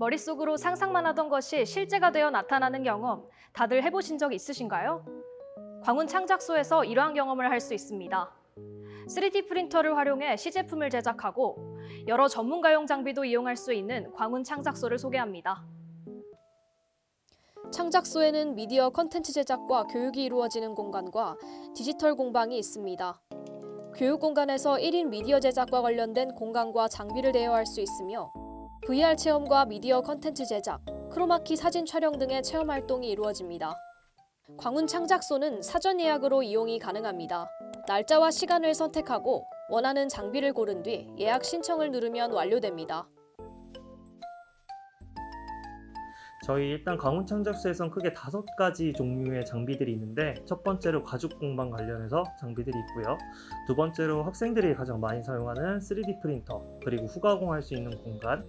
머릿속으로 상상만 하던 것이 실제가 되어 나타나는 경험 다들 해보신 적 있으신가요? 광운 창작소에서 이러한 경험을 할 수 있습니다. 3D 프린터를 활용해 시제품을 제작하고 여러 전문가용 장비도 이용할 수 있는 광운 창작소를 소개합니다. 창작소에는 미디어 컨텐츠 제작과 교육이 이루어지는 공간과 디지털 공방이 있습니다. 교육 공간에서 1인 미디어 제작과 관련된 공간과 장비를 대여할 수 있으며 VR 체험과 미디어 컨텐츠 제작, 크로마키 사진 촬영 등의 체험 활동이 이루어집니다. 광운 창작소는 사전 예약으로 이용이 가능합니다. 날짜와 시간을 선택하고 원하는 장비를 고른 뒤 예약 신청을 누르면 완료됩니다. 저희 일단 강원 창작소에선 크게 다섯 가지 종류의 장비들이 있는데 첫 번째로 가죽 공방 관련해서 장비들이 있고요. 두 번째로 학생들이 가장 많이 사용하는 3D 프린터 그리고 후가공할 수 있는 공간.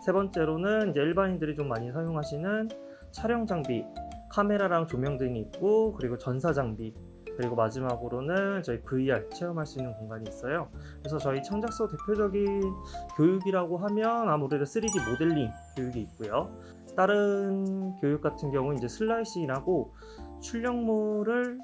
세 번째로는 이제 일반인들이 좀 많이 사용하시는 촬영 장비, 카메라랑 조명 등이 있고 그리고 전사 장비. 그리고 마지막으로는 저희 VR 체험할 수 있는 공간이 있어요. 그래서 저희 창작소 대표적인 교육이라고 하면 아무래도 3D 모델링 교육이 있고요. 다른 교육 같은 경우는 이제 슬라이싱이라고 출력물을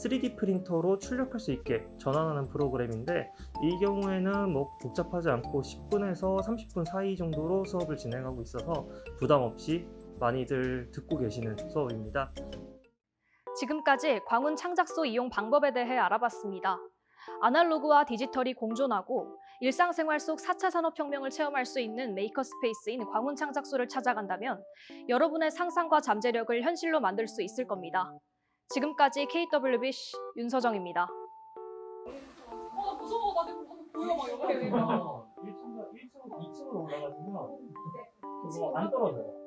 3D 프린터로 출력할 수 있게 전환하는 프로그램인데 이 경우에는 뭐 복잡하지 않고 10분에서 30분 사이 정도로 수업을 진행하고 있어서 부담 없이 많이들 듣고 계시는 수업입니다. 지금까지 광운 창작소 이용 방법에 대해 알아봤습니다. 아날로그와 디지털이 공존하고 일상생활 속 4차 산업혁명을 체험할 수 있는 메이커스페이스인 광운 창작소를 찾아간다면 여러분의 상상과 잠재력을 현실로 만들 수 있을 겁니다. 지금까지 KWBC 윤서정입니다. 어, 나 무서워. 나 지금 너무 보여, 막 이렇게. 1층, 1층, 2층으로 올라가시면 그거 안 떨어져요.